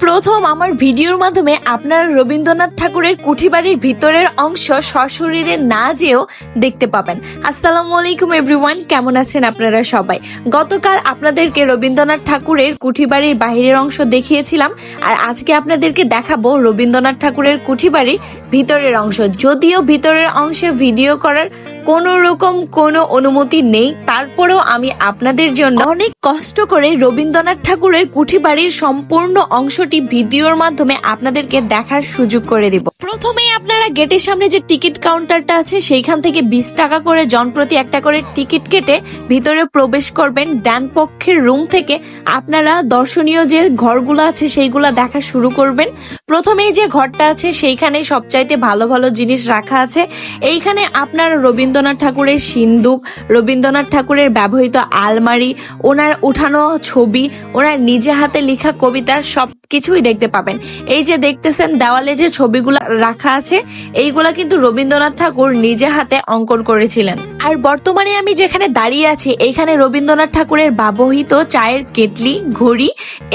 প্রথম আমার ভিডিওর মাধ্যমে আপনারা রবীন্দ্রনাথ ঠাকুরের কুঠিবাড়ির ভিতরের অংশ সশরীরে না যেও দেখতে পাবেন। আসসালামু আলাইকুম এভরিওয়ান, কেমন আছেন আপনারা সবাই? গতকাল আপনাদেরকে রবীন্দ্রনাথ ঠাকুরের কুঠিবাড়ির বাহিরের অংশ দেখিয়েছিলাম, আর আজকে আপনাদেরকে দেখাবো রবীন্দ্রনাথ ঠাকুরের কুঠিবাড়ির ভিতরের অংশ। যদিও ভিতরের অংশে ভিডিও করার কোনো রকম কোনো অনুমতি নেই। তারপরেও আমি আপনাদের জন্য অনেক কষ্ট করে রবীন্দ্রনাথ ঠাকুরের কুঠিবাড়ির সম্পূর্ণ অংশটি ভিডিওর মাধ্যমে আপনাদেরকে দেখার সুযোগ করে দিব। প্রথমেই আপনারা গেটের সামনে যে টিকিট কাউন্টারটা আছে, সেইখান থেকে বিশ টাকা করে জনপ্রতি একটা করে টিকিট কেটে ভিতরে প্রবেশ করবেন। ডান পক্ষের রুম থেকে আপনারা দর্শনীয় যে ঘরগুলো আছে, সেইগুলা দেখা শুরু করবেন। প্রথমেই যে ঘরটা আছে, সেইখানে সবচাইতে ভালো ভালো জিনিস রাখা আছে। এইখানে আপনারা রবীন্দ্রনাথ ঠাকুরের সিন্দুক, রবীন্দ্রনাথ ঠাকুরের ব্যবহৃত আলমারি, ওনার উঠানো ছবি, ওনার নিজে হাতে লেখা কবিতা সব কিছুই দেখতে পাবেন। এই যে দেখতেছেন দেওয়ালে যে ছবিগুলো রাখা আছে, এইগুলা কিন্তু রবীন্দ্রনাথ ঠাকুর নিজে হাতে অঙ্কন করেছিলেন। আর বর্তমানে আমি যেখানে দাঁড়িয়ে আছি, এইখানে রবীন্দ্রনাথ ঠাকুরের ব্যবহৃত চায়ের কেটলি, ঘড়ি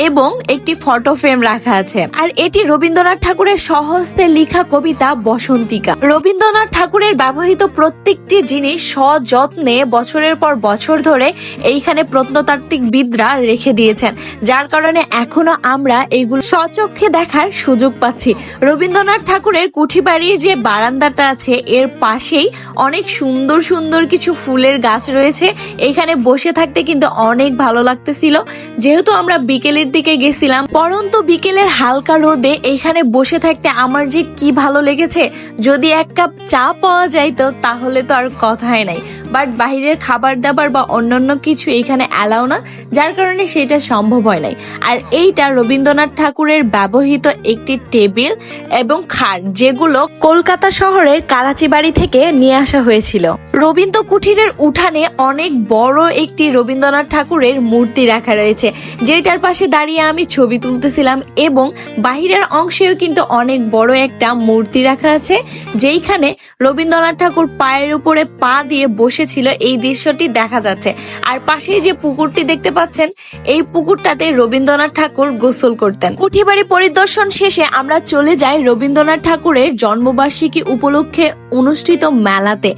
এবং একটি ফটো ফ্রেম রাখা আছে। আর এটি রবীন্দ্রনাথ ঠাকুরের সহস্তে লেখা কবিতা বসন্তিকা। রবীন্দ্রনাথ ঠাকুরের ব্যবহৃত প্রত্যেকটি জিনিস সযত্নে বছরের পর বছর ধরে এইখানে প্রত্নতাত্ত্বিক বিদরা রেখে দিয়েছেন। যার কারণে এখনও আমরা এইগুলো স্বচক্ষে দেখার সুযোগ পাচ্ছি। রবীন্দ্রনাথ ঠাকুরের কুঠিবাড়ির যে বারান্দাটা আছে, এর পাশেই অনেক সুন্দর সুন্দর কিছু ফুলের গাছ রয়েছে। এখানে বসে থাকতে কিন্তু অনেক ভালো লাগতেছিল। যেহেতু আমরা বিকেলের দিকে গেছিলাম, পরন্তু বিকেলের হালকা রোদে এখানে বসে থাকতে আমার যে কি ভালো লেগেছে, যদি এক কাপ চা পাওয়া যাইতো, তাহলে তো আর কথাই নাই। বাট বাইরের খাবার দাবার বা অন্যান্য কিছু এখানে অ্যালাও না, যার কারণে সেটা সম্ভব হয় নাই। আর এইটা রবীন্দ্রনাথ ঠাকুরের ব্যবহৃত একটি টেবিল এবং খাট, যেগুলো কলকাতা শহরের কারাচি বাড়ি থেকে নিয়ে আসা হয়েছিল। রবীন্দ্র কুঠিরের উঠানে অনেক বড় একটি রবীন্দ্রনাথ ঠাকুরের মূর্তি রাখা রয়েছে। যেটার পাশে দাঁড়িয়ে আমি ছবি তুলতেছিলাম এবং বাহিরের অংশেও কিন্তু অনেক বড় একটা মূর্তি রাখা আছে, যেইখানে রবীন্দ্রনাথ ঠাকুর পায়ের উপরে পা দিয়ে বসেছিল। এই দৃশ্যটি দেখা যাচ্ছে। আর পাশে যে পুকুরটি দেখতে পাচ্ছেন, এই পুকুরটাতে রবীন্দ্রনাথ ঠাকুর গোসল করতেন। কুঠিবাড়ি পরিদর্শন শেষে আমরা চলে যাই রবীন্দ্রনাথ ঠাকুরের জন্মবার্ষিকী উপলক্ষে অনুষ্ঠিত মেলাতে।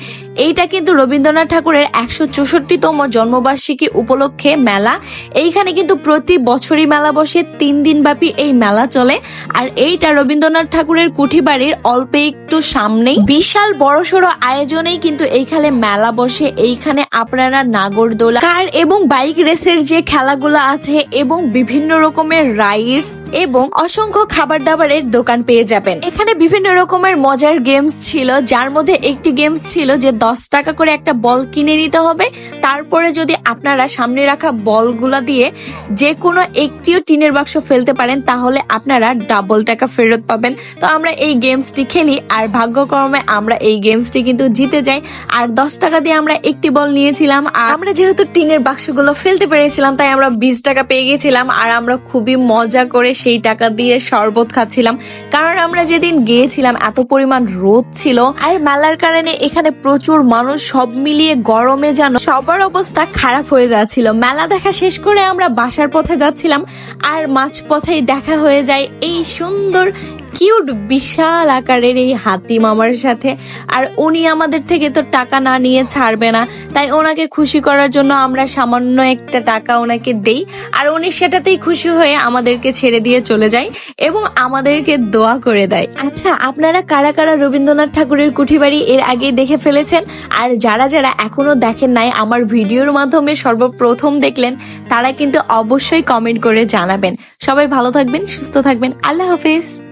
এইটা কিন্তু রবীন্দ্রনাথ ঠাকুরের একশো চৌষট্টিতম জন্মবার্ষিকী উপলক্ষে মেলা। এইখানে কিন্তু প্রতি বছরই মেলা বসে, তিন দিন ব্যাপী এই মেলা চলে। আর এইটা রবীন্দ্রনাথ ঠাকুরের কুঠিবাড়ির অল্প একটু সামনেই। বিশাল বড়সড় আয়োজনেই কিন্তু এইখানে মেলা বসে। এইখানে আপনারা নাগরদোলা, কার এবং বাইক রেসের যে খেলাগুলো আছে এবং বিভিন্ন রকমের রাইডস এবং অসংখ্য খাবার দাবারের দোকান পেয়ে যাবেন। এখানে বিভিন্ন রকমের মজার গেমস ছিল, যার মধ্যে একটি গেমস ছিল যে দশ টাকা করে একটা বল কিনে নিতে হবে। তারপরে যদি আপনারা সামনে রাখা বলগুলা দিয়ে যে কোনো একটিও টিনের বাক্স ফেলতে পারেন, তাহলে আপনারা ডাবল টাকা ফেরত পাবেন। তো আমরা এই গেমসটি খেলি, আর ভাগ্যক্রমে আমরা এই গেমসটি কিন্তু জিতে যাই। আর দশ টাকা দিয়ে আমরা একটি বল নিয়েছিলাম, আর আমরা যেহেতু টিনের বাক্সগুলো ফেলতে পেরেছিলাম, তাই আমরা বিশ টাকা পেয়ে গেছিলাম, আর আমরা খুবই মজা করে সেই টাকা দিয়ে শরবত খাচ্ছিলাম। কারণ আমরা যেদিন গিয়েছিলাম, এত পরিমাণ রোদ ছিল। আর মেলার কারণে এখানে প্রচুর মানুষ সব মিলিয়ে গরমে যেন সবার অবস্থা খারাপ হয়ে যাচ্ছিল। মেলা দেখা শেষ করে আমরা বাসার পথে যাচ্ছিলাম, আর মাছ পথেই দেখা হয়ে যায় এই সুন্দর কিউট বিশাল আকারের এই হাতি মামার সাথে। আর উনি আমাদের থেকে তো টাকা না নিয়ে ছাড়বে না। তাই ওনাকে খুশি করার জন্য আমরা সামান্য একটা টাকা ওনাকে দেই। আর উনি সেটাতেই খুশি হয়ে আমাদেরকে ছেড়ে দিয়ে চলে যায় এবং আমাদেরকে দোয়া করে দেয়। আচ্ছা আপনারা কারা কারা রবীন্দ্রনাথ ঠাকুরের কুঠিবাড়ি এর আগে দেখে ফেলেছেন? আর যারা যারা এখনও দেখেন নাই আমার ভিডিওর মাধ্যমে সর্বপ্রথম দেখলেন, তারা কিন্তু অবশ্যই কমেন্ট করে জানাবেন। সবাই ভালো থাকবেন, সুস্থ থাকবেন। আল্লাহ হাফেজ।